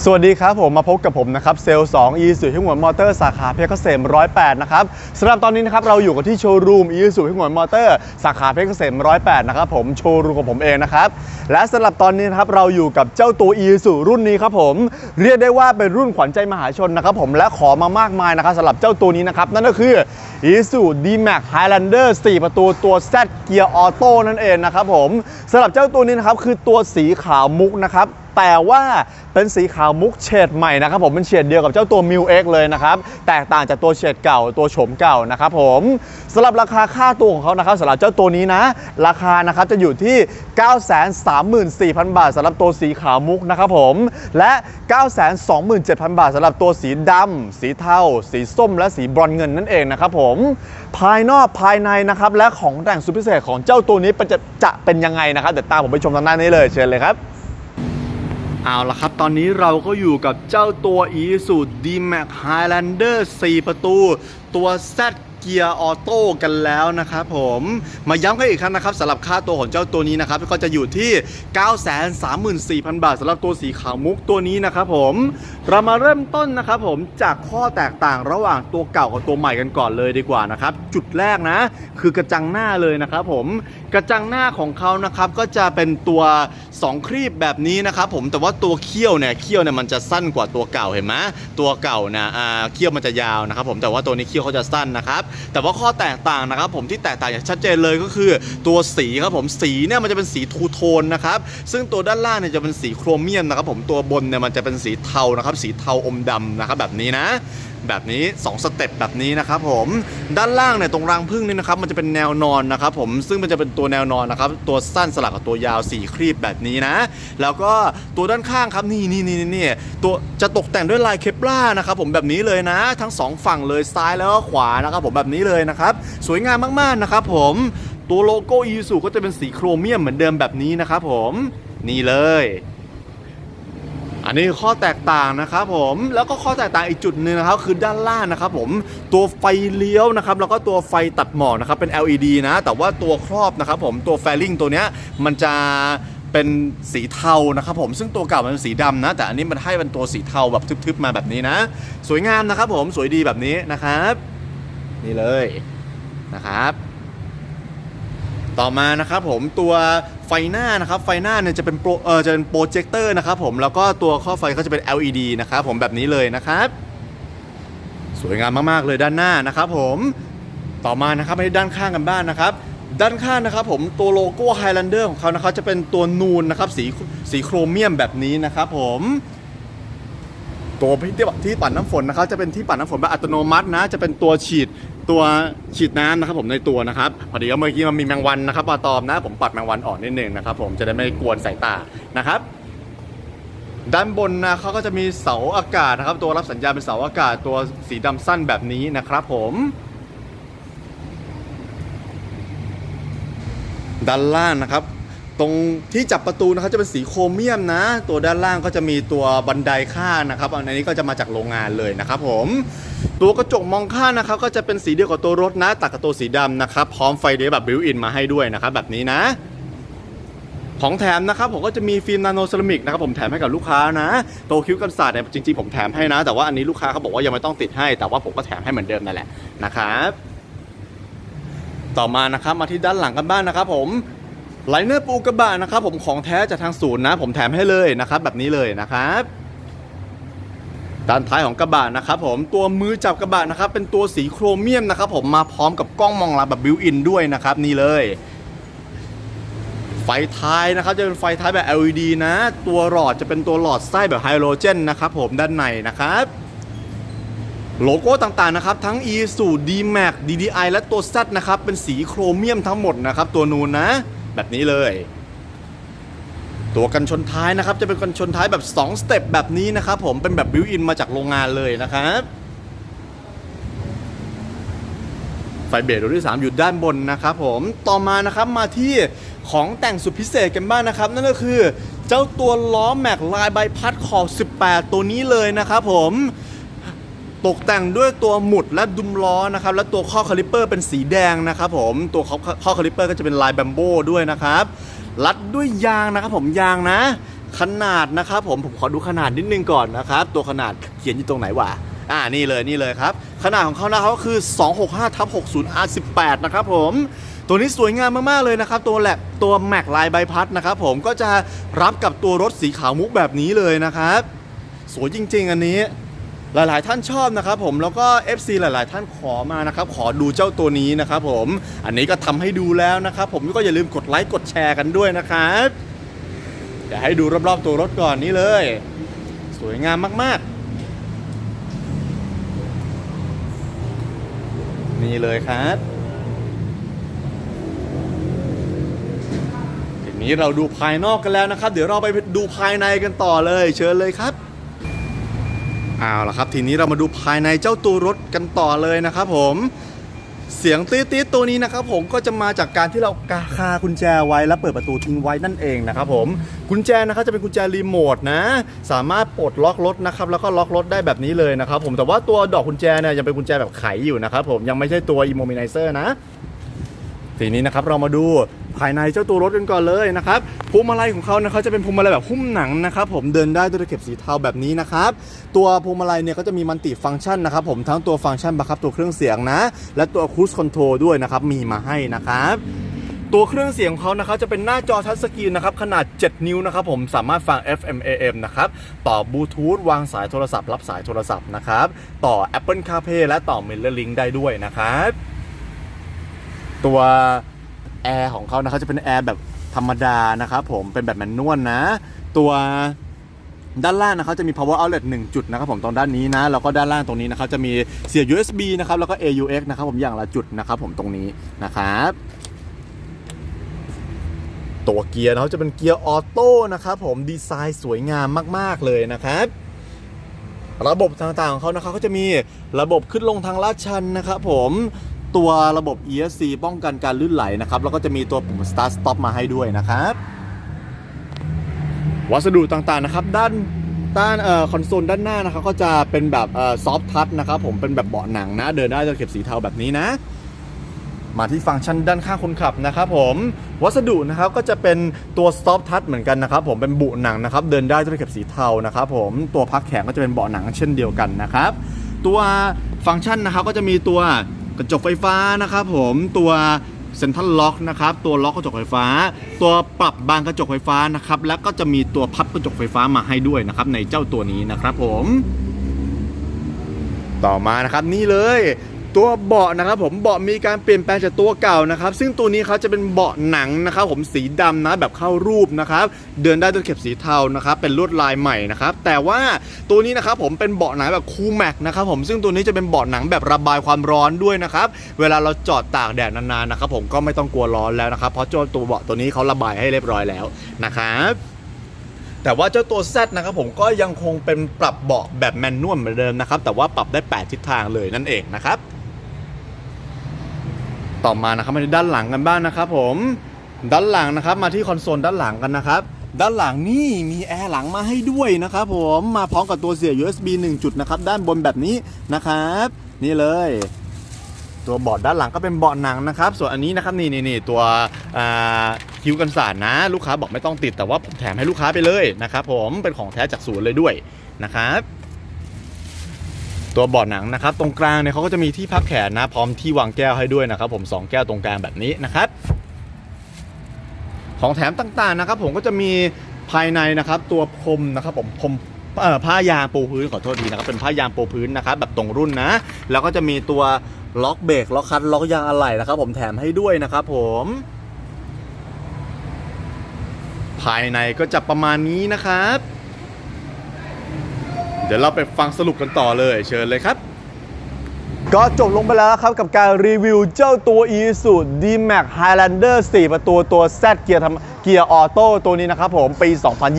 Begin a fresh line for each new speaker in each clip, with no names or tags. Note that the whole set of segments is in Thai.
สวัสดีครับผมมาพบกับผมนะครับเซลล์2 e สุที่หัวมอเตอร์สาขาเพชรเกษม108 นะครับสำหรับตอนนี้นะครับเราอยู่กันที่โชว์รูม e สุที่หัวมอเตอร์สาขาเพชรเกษม108 นะครับผมโชว์รูมของผมเองนะครับและสำหรับตอนนี้นะครับเราอยู่กับเจ้าตัว e สุรุ่นนี้ครับผมเรียกได้ว่าเป็นรุ่นขวัญใจมหาชนนะครับผมและขอมามากมายนะครับสำหรับเจ้าตัวนี้นะครับนั่นก็คือ e s u D-Max Highlander 4ประตูตัว Z เกียร์ออโต้นั่นเองนะครับผมสำหรับเจ้าตัวนี้นะครับคือตัวสีขาวมุกนะครับแต่ว่าเป็นสีขาวมุกเฉดใหม่นะครับผมเป็นเฉดเดียวกับเจ้าตัว m ิ X เเลยนะครับ แตกต่างจากตัวเฉดเก่าตัวโฉมเก่านะครับผมสำหรับราคาค่าตัวของเขานะครับสำหรับเจ้าตัวนี้นะ ราคานะครับจะอยู่ที่ 934,000 บาทสำหรับตัวสีขาวมุกนะครับผมและ 927,000 บาทสำหรับตัวสีดำสีเทาสีส้มและสีบรอนเงินนั่นเองนะครับผมภายนอกภายในนะครับ และของแต่งสุดพิเศษของเจ้าตัวนี้จะจะเป็นยังไงนะครับ เดี๋ยวตามผมไปชมทางด้านนี้เลยเชิญเลยครับ เอาละครับ ตอนนี้เราก็อยู่กับเจ้าตัว e s u D-Max Highlander 4 ประตู ตัว Z เกียร์ออโต้กันแล้วนะครับผมมาย้ำกันอีกครั้งนะครับสำหรับค่าตัวของเจ้าตัวนี้นะครับก็จะอยู่ที่ 934,000 บาทสำหรับตัวสีขาวมุกตัวนี้นะครับผมเรามาเริ่มต้นนะครับผมจากข้อแตกต่างระหว่างตัวเก่ากับตัวใหม่กันก่อนเลยดีกว่านะครับจุดแรกนะ คือกระจังหน้าเลยนะครับผมกระจังหน้าของเขานะครับก็จะเป็นตัว 2 ครีบแบบนี้นะครับผมแต่ว่าตัวเขี้ยวเนี่ยเขี้ยวเนี่ยมันจะสั้นกว่าตัวเก่าเห็นไหมตัวเก่านะอ่าเขี้ยวมันจะยาวนะครับผมแต่ว่าตัวนี้เขี้ยวเขาจะสั้นนะครับแต่ว่าข้อแตกต่างนะครับผมที่แตกต่างอย่างชัดเจนเลยก็คือ ตัวสีครับผมสีเนี่ยมันจะเป็นสีทูโทนนะครับซึ่งตัวด้านล่างเนี่ยจะเป็นสีโครเมียมนะครับผมตัวบนเนี่ยมันจะเป็นสีเทานะครับสีเทาอมดำนะครับแบบนี้นะ แบบนี้ 2 สเต็ปแบบนี้นะครับผมด้านล่างเนี่ยตรงรังพึ่งนี่นะครับมันจะเป็นแนวนอนนะครับผมซึ่งมันจะเป็นตัวแนวนอนนะครับตัวสั้นสลับกับตัวยาวสีครีบแบบนี้นะ แล้วก็ตัวด้านข้างครับนี่นี่นี่นี่ตัวจะตกแต่งด้วยลายเคปล่านะครับผมแบบนี้เลยนะ ทั้งสองฝั่งเลยซ้ายแล้วก็ขวานะครับผมแบบนี้เลยนะครับสวยงามมากๆนะครับผมตัวโลโก้อีซูก็จะเป็นสีโครเมียมเหมือนเดิมแบบนี้นะครับผมนี่เลย นนี้ข้อแตกต่างนะครับผมแล้วก็ข้อแตกต่างอีกจุดหนึ่งนะครับคือด้านล่างนะครับผมตัวไฟเลี้ยวนะครับแล้วก็ตัวไฟตัดหมอกนะครับเป็น LED นะแต่ว่าตัวครอบนะครับผมตัวแฟลิงตัวเนี้ยมันจะเป็นสีเทานะครับผมซึ่งตัวเก่ามันเป็นสีดำนะ แต่อันนี้มันให้เป็นตัวสีเทาแบบทึบๆมาแบบนี้นะ สวยงามนะครับผมสวยดีแบบนี้นะครับ นี่เลยนะครับ ต่อมานะครับผมตัวไฟหน้านะครับไฟหน้าเนี่ยจะเป็นโปรเออจะเป็นโปรเจคเตอร์นะครับผมแล้วก็ตัวข้อไฟก็จะเป็น LED นะครับผมแบบนี้เลยนะครับ สวยงามมากๆเลยด้านหน้านะครับผมต่อมานะครับไปด้านข้างกันบ้างนะครับด้านข้างนะครับผมตัวโลโก้ Highlander ของเขานะครับจะเป็นตัวนูนนะครับสีสีโครเมียมแบบนี้นะครับผมตัวที่ที่ปัดน้ำฝนนะครับจะเป็นที่ปัดน้ำฝนแบบอัตโนมัตินะ จะเป็นตัวฉีด ตัวฉีดน้ำนะครับผมในตัวนะครับพอดีว่าเมื่อกี้มันมีแมงวันนะครับปลาตอมนะ ผมปัดแมงวันออกนิดนึงนะครับ ผมจะได้ไม่กวนสายตานะครับ ด้านบนนะเขาก็จะมีเสาอากาศนะครับ ตัวรับสัญญาณเป็นเสาอากาศตัวสีดำสั้นแบบนี้นะครับผมด้านล่างนะครับ ตรงที่จับประตูนะครับจะเป็นสีโครเมียมนะ ตัวด้านล่างก็จะมีตัวบันไดข้างนะครับอันนี้ก็จะมาจากโรงงานเลยนะครับผม ตัวกระจกมองข้างนะครับก็จะเป็นสีเดียวกับตัวรถนะตัดกับตัวสีดำนะครับพร้อมไฟเดย์แบบบิวอินมาให้ด้วยนะครับแบบนี้นะ ของแถมนะครับผมก็จะมีฟิล์มนาโนเซรามิกนะครับผมแถมให้กับลูกค้านะโตคิ้วกันศาสตร์เนี่ยจริงๆผมแถมให้นะ แต่ว่าอันนี้ลูกค้าเขาบอกว่ายังไม่ต้องติดให้ แต่ว่าผมก็แถมให้เหมือนเดิมนั่นแหละนะครับต่อมานะครับมาที่ด้านหลังกันบ้างนะครับผมไลเนอร์ปูกระบะนะครับผมของแท้จากทางศูนย์นะ ผมแถมให้เลยนะครับแบบนี้เลยนะครับ ด้านท้ายของกระบะนะครับผมตัวมือจับกระบะนะครับเป็นตัวสีโครเมียมนะครับผมมาพร้อมกับกล้องมองหลังแบบบิวอินด้วยนะครับนี่เลย ไฟท้ายนะครับจะเป็นไฟท้ายแบบ LED นะ ตัวหลอดจะเป็นตัวหลอดไส้แบบไฮโดรเจนนะครับผมด้านในนะครับโลโก้ต่างๆนะครับทั้ง e s u D-Max DDI และตัว Z นะครับเป็นสีโครเมียมทั้งหมดนะครับตัวนูนนะ แบบนี้เลย ตัวกันชนท้ายนะครับ จะเป็นกันชนท้ายแบบ 2 สเต็ปแบบนี้นะครับผมเป็นแบบบิวอินมาจากโรงงานเลยนะครับไฟเบรดดวงที่ 3 อยู่ด้านบนนะครับผมต่อมานะครับมาที่ของแต่งสุดพิเศษกันบ้างนะครับ นั่นก็คือเจ้าตัวล้อแม็กลายใบพัดขอบ 18 ตัวนี้เลยนะครับผมตกแต่งด้วยตัวหมุดและดุมล้อนะครับและตัวข้อคาลิปเปอร์เป็นสีแดงนะครับผมตัวข้อข้อคาลิปเปอร์ก็จะเป็นลายแบมโบ้ด้วยนะครับ รัดด้วยยางนะครับผมยางนะ ขนาดนะครับผมผมขอดูขนาดนิดนึงก่อนนะครับตัวขนาดเขียนอยู่ตรงไหนวะอ่านี่เลยนี่เลยครับ ขนาดของเขานะครับก็คือ 265ทับ60 R18 นะครับผมตัวนี้สวยงามมาก ๆ เลยนะครับ ตัวแหลกตัวแม็กลายใบพัดนะครับผมก็จะรับกับตัวรถสีขาวมุกแบบนี้เลยนะครับ สวยจริง ๆ อันนี้ หลายๆ ท่านชอบนะครับผมแล้วก็ FC หลาย ๆ ท่านขอมานะครับขอดูเจ้าตัวนี้นะครับผมอันนี้ก็ทำให้ดูแล้วนะครับผมก็อย่าลืมกดไลค์กดแชร์กันด้วยนะครับเดี๋ยวให้ดูรอบ ๆ ตัวรถก่อนนี่เลย สวยงามมาก ๆ นี่เลยครับทีนี้เราดูภายนอกกันแล้วนะครับ เดี๋ยวเราไปดูภายในกันต่อเลย เชิญเลยครับ เอาละครับ ทีนี้เรามาดูภายในเจ้าตัวรถกันต่อเลยนะครับผมเสียงตี๊ดๆตัวนี้นะครับผมก็จะมาจากการที่เรากาคากุญแจไว้แล้วเปิดประตูทิ้งไว้นั่นเองนะครับผมกุญแจนะครับจะเป็นกุญแจรีโมทนะ สามารถปลดล็อกรถนะครับแล้วก็ล็อกรถได้แบบนี้เลยนะครับผมแต่ว่าตัวดอกกุญแจเนี่ยยังเป็นกุญแจแบบไขอยู่นะครับผมยังไม่ใช่ตัวอิโมมินเซอร์นะทีนี้นะครับเรามาดู ภายในเจ้าตัวรถกันก่อนเลยนะครับพวงมาลัยของเขาเนะครับจะเป็นพวงมาลัยแบบหุ้มหนังนะครับผมเดินได้ด้วยเข็บสีเทาแบบนี้นะครับตัวพวงมาลัยเนี่ยก็จะมีมัลติฟังก์ชันนะครับผมทั้งตัวฟังก์ชันบังคับตัวเครื่องเสียงนะ และตัวคู i คอนโทรลด้วยนะครับมีมาให้นะครับตัวเครื่องเสียงของเขานะครับจะเป็นหน้าจอทัชสกรีนนะครับขนาด 7 นิ้วนะครับผมสามารถฟัง FM AM นะครับต่อบลูทูธวางสายโทรศัพท์ รับสายโทรศัพท์นะครับต่อ Apple CarPlay และต่อ Mirror Link ได้ด้วยนะครับตัว แอร์ของเขานะครับจะเป็นแอร์แบบธรรมดานะครับผมเป็นแบบแมนนวลนะ ตัวด้านล่างนะครับจะมี power outlet 1 จุดนะครับผมตรงด้านนี้นะแล้วก็ด้านล่างตรงนี้นะครับจะมีเสียบ USB นะครับแล้วก็ AUX นะครับผมอย่างละจุดนะครับผมตรงนี้นะครับตัวเกียร์นะครับจะเป็นเกียร์ออโต้นะครับผมดีไซน์สวยงามมาก ๆ เลยนะครับระบบต่างๆของเขานะครับก็จะมีระบบขึ้นลงทางลาดชันนะครับผม ตัวระบบ ESC ป้องกันการลื่นไหลนะครับ แล้วก็จะมีตัวปุ่ม Start Stop มาให้ด้วยนะครับ วัสดุต่างๆนะครับ ด้านด้านออคอนโซลด้านหน้านะครับก็จะเป็นแบบซอฟทัชนะครับผมเป็นแบบเบาะหนังนะ เดินได้จะเข็บสีเทาแบบนี้นะมาที่ฟังก์ชันด้านข้างคนขับนะครับผมวัสดุนะครับก็จะเป็นตัว Stop Touch เหมือนกันนะครับผมเป็นบุหนังนะครับ เดินได้ด้วเข็บสีเทานะครับผมตัวพักแขนก็จะเป็นเบาะหนังเช่นเดียวกันนะครับ ตัวฟังก์ชันนะครับก็จะมีตัว กระจกไฟฟ้านะครับผมตัวเซ็นทรัลล็อกนะครับตัวล็อกกระจกไฟฟ้า ตัวปรับบางกระจกไฟฟ้านะครับแล้วก็จะมีตัวพับกระจกไฟฟ้ามาให้ด้วยนะครับในเจ้าตัวนี้นะครับผม ต่อมานะครับนี่เลย ตัวเบาะนะครับผมเบาะมีการเปลี่ยนแปลงจากตัวเก่านะครับ ซึ่งตัวนี้เขาจะเป็นเบาะหนังนะครับ ผมสีดำนะแบบเข้ารูปนะครับ เดินได้ด้วยเข็บสีเทานะครับ เป็นลวดลายใหม่นะครับ แต่ว่าตัวนี้นะครับผมเป็นเบาะหนังแบบคูลแม็กนะครับผมซึ่งตัวนี้จะเป็นเบาะหนังแบบระบายความร้อนด้วยนะครับ เวลาเราจอดตากแดดนานๆนะครับ ผมก็ไม่ต้องกลัวร้อนแล้วนะครับ เพราะเจ้าตัวเบาะตัวนี้เขาระบายให้เรียบร้อยแล้วนะครับแต่ว่าเจ้าตัว Z นะครับผมก็ยังคงเป็นปรับเบาะแบบแมนนวลเหมือนเดิมนะครับ แต่ว่าปรับได้ 8 ทิศทางเลยนั่นเองนะครับ ต่อมานะครับมาที่ด้านหลังกันบ้างนะครับผมด้านหลังนะครับมาที่คอนโซลด้านหลังกันนะครับด้านหลังนี่มีแอร์หลังมาให้ด้วยนะครับผมมาพร้อมกับตัวเสียบ USB 1 จุดนะครับด้านบนแบบนี้นะครับ นี่เลย ตัวเบาะด้านหลังก็เป็นเบาะหนังนะครับ ส่วนอันนี้นะครับนี่นี่นี่ตัวคิ้วกันสาดนะ ลูกค้าบอกไม่ต้องติดแต่ว่าผมแถมให้ลูกค้าไปเลยนะครับผมเป็นของแท้จากศูนย์เลยด้วยนะครับ ตัวเบาะหนังนะครับตรงกลางเนี่ยเขาก็จะมีที่พับแขนนะพร้อมที่วางแก้วให้ด้วยนะครับผมสองแก้วตรงกลางแบบนี้นะครับ ของแถมต่างๆนะครับ ผมก็จะมีภายในนะครับ ตัวพรมนะครับผมพรมผ้ายางปูพื้นขอโทษทีนะครับเป็นผ้ายางปูพื้นนะครับแบบตรงรุ่นนะ แล้วก็จะมีตัวล็อกเบรกล็อกคันล็อกยางอะไหล่นะครับ ผมแถมให้ด้วยนะครับผมภายในก็จะประมาณนี้นะครับ เดี๋ยวเราไปฟังสรุปกันต่อเลย เชิญเลยครับ ก็จบลงไปแล้วครับกับการรีวิวเจ้าตัว e s u D-Max Highlander 4 ประตูตัว Z เกียร์ทำ เกียร์ออโต้ตัวนี้นะครับผมปี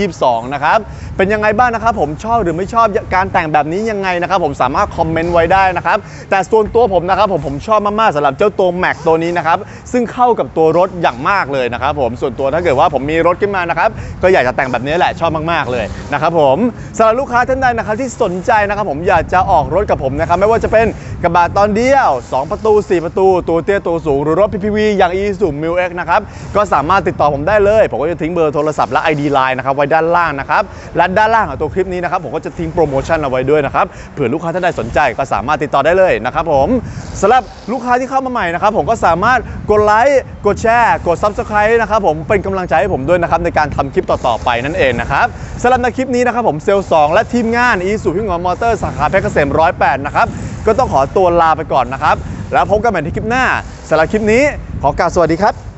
2022 นะครับ เป็นยังไงบ้างนะครับผมชอบหรือไม่ชอบการแต่งแบบนี้ยังไงนะครับผมสามารถคอมเมนต์ไว้ได้นะครับ แต่ส่วนตัวผมนะครับผมผมชอบมากๆสำหรับเจ้าตัว Max ตัวนี้นะครับ ซึ่งเข้ากับตัวรถอย่างมากเลยนะครับผมส่วนตัวถ้าเกิดว่าผมมีรถขึ้นมานะครับก็อยากจะแต่งแบบนี้แหละชอบมากๆเลยนะครับผมสำหรับลูกค้าท่านใดนะครับที่สนใจนะครับผมอยากจะออกรถกับผมนะครับไม่ว่าจะเป็นกระบะตอนเดียว 2 ประตู 4 ประตู ตัวเตี้ยตัวสูงหรือรถ PPV อย่าง Isuzu m i l X นะครับก็สามารถติดต่อผมได้เลยเลย ผมก็จะทิ้งเบอร์โทรศัพท์และ ID Line นะครับไว้ด้านล่างนะครับและด้านล่างของตัวคลิปนี้นะครับผมก็จะทิ้งโปรโมชั่นเอาไว้ด้วยนะครับเผื่อลูกค้าท่านใดสนใจก็สามารถติดต่อได้เลยนะครับผมสำหรับลูกค้าที่เข้ามาใหม่นะครับผมก็สามารถกดไลค์กดแชร์กด Subscribe นะครับผมเป็นกำลังใจให้ผมด้วยนะครับในการทำคลิปต่อๆไปนั่นเองนะครับสำหรับในคลิปนี้นะครับผมเซลล์2และทีมงานอีสุพิงห์มอเตอร์สาขาเพชรเกษม108นะครับก็ต้องขอตัวลาไปก่อนนะครับ แล้วพบกันใหม่ที่คลิปหน้าสำหรับคลิปนี้ขอกล่าวสวัสดีครับ